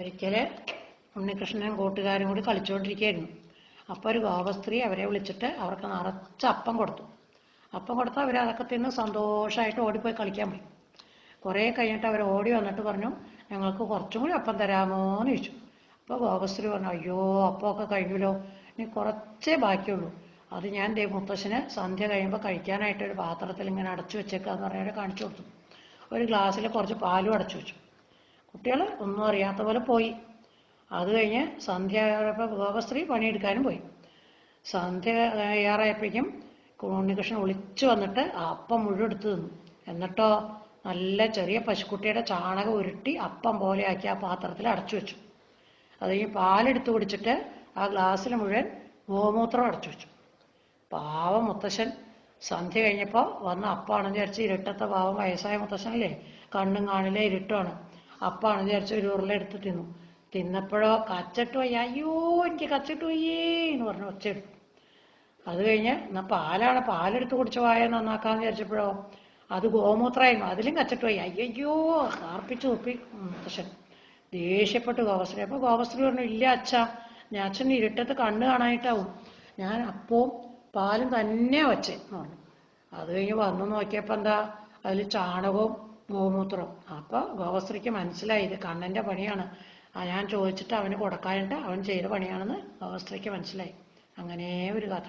ഒരിക്കൽ ഉണ്ണികൃഷ്ണനും കൂട്ടുകാരും കൂടി കളിച്ചുകൊണ്ടിരിക്കുകയായിരുന്നു അപ്പോൾ ഒരു ഗോപസ്ത്രീ അവരെ വിളിച്ചിട്ട് അവർക്ക് നിറച്ച അപ്പം കൊടുത്തു. അപ്പം കൊടുത്താൽ അവർ അതൊക്കെ തിന്ന് സന്തോഷമായിട്ട് ഓടിപ്പോയി കളിക്കാൻ പോയി. കുറേ കഴിഞ്ഞിട്ട് അവർ ഓടി വന്നിട്ട് പറഞ്ഞു ഞങ്ങൾക്ക് കുറച്ചും കൂടി അപ്പം തരാമോ എന്ന് ചോദിച്ചു. അപ്പോൾ ഗോപശ്രീ പറഞ്ഞു അയ്യോ അപ്പമൊക്കെ കഴിഞ്ഞല്ലോ ഇനി കുറച്ചേ ബാക്കിയുള്ളൂ. അത് ഞാൻ ദേ മുത്തശ്ശന് സന്ധ്യ കഴിയുമ്പോൾ കഴിക്കാനായിട്ട് ഒരു പാത്രത്തിൽ ഇങ്ങനെ അടച്ചു വെച്ചേക്കാന്ന് പറഞ്ഞവരെ കാണിച്ചു കൊടുത്തു. ഒരു ഗ്ലാസ്സിൽ കുറച്ച് പാലും അടച്ചു വെച്ചു. കുട്ടികൾ ഒന്നും അറിയാത്ത പോലെ പോയി. അത് കഴിഞ്ഞ് സന്ധ്യ ആയപ്പോൾ ഗോപസ്ത്രീ പണിയെടുക്കാനും പോയി. സന്ധ്യ ഏറായപ്പോഴേക്കും ഉണ്ണികൃഷ്ണൻ ഒളിച്ചു വന്നിട്ട് അപ്പം മുഴുവൻ എടുത്തു തിന്നു. എന്നിട്ടോ നല്ല ചെറിയ പശുക്കുട്ടിയുടെ ചാണകം ഉരുട്ടി അപ്പം പോലെയാക്കി ആ പാത്രത്തിൽ അടച്ചു വെച്ചു. അത് കഴിഞ്ഞ് പാലെടുത്ത് കുടിച്ചിട്ട് ആ ഗ്ലാസ്സിൽ മുഴുവൻ ഗോമൂത്രം അടച്ചു വെച്ചു. പാവം മുത്തശ്ശൻ. സന്ധ്യ കഴിഞ്ഞപ്പോൾ വന്ന അപ്പാണെന്ന് വിചാരിച്ച് ഇരുട്ടത്തെ പാവം വയസ്സായ മുത്തശ്ശനല്ലേ? കണ്ണും കാണില്ലേ ഇരുട്ടുമാണ് അപ്പാണെന്ന് വിചാരിച്ച ഒരു ഉരുളെടുത്ത് തിന്നു. തിന്നപ്പോഴോ കച്ചട്ട് അയ്യോ എനിക്ക് കച്ചട്ട് എന്ന് പറഞ്ഞു. ഒച്ചെടുത്തു അത് കഴിഞ്ഞ് എന്നാ പാലാണ് പാലെടുത്ത് കുടിച്ച വായ നന്നാക്കാന്ന് വിചാരിച്ചപ്പോഴോ അത് ഗോമൂത്രമായിരുന്നു. അതിലും കച്ചട്ട് അയ്യോ കാർപ്പിച്ചു തുപ്പി. മുത്തശ്ശൻ ദേഷ്യപ്പെട്ട് ഗോപശ്രീ അപ്പൊ ഗോപശ്രീ പറഞ്ഞു ഇല്ല അച്ഛ ഞാൻ അച്ഛൻ ഇരുട്ടത്ത് കണ്ണ് കാണാനായിട്ടാവും. ഞാൻ അപ്പവും പാലും തന്നെ വച്ചേ എന്ന് പറഞ്ഞു. അത് കഴിഞ്ഞ് വന്നു നോക്കിയപ്പോ എന്താ? അതിൽ ചാണകവും ഗോമൂത്രവും അപ്പൊ ഗോപശ്രീക്ക് മനസ്സിലായി ഇത് കണ്ണന്റെ പണിയാണ്. ഞാൻ ചോദിച്ചിട്ട് അവന് കൊടുക്കാനിട്ട് അവൻ ചെയ്ത പണിയാണെന്ന് ഗോപശ്രീക്ക് മനസ്സിലായി. അങ്ങനെ ഒരു കഥ.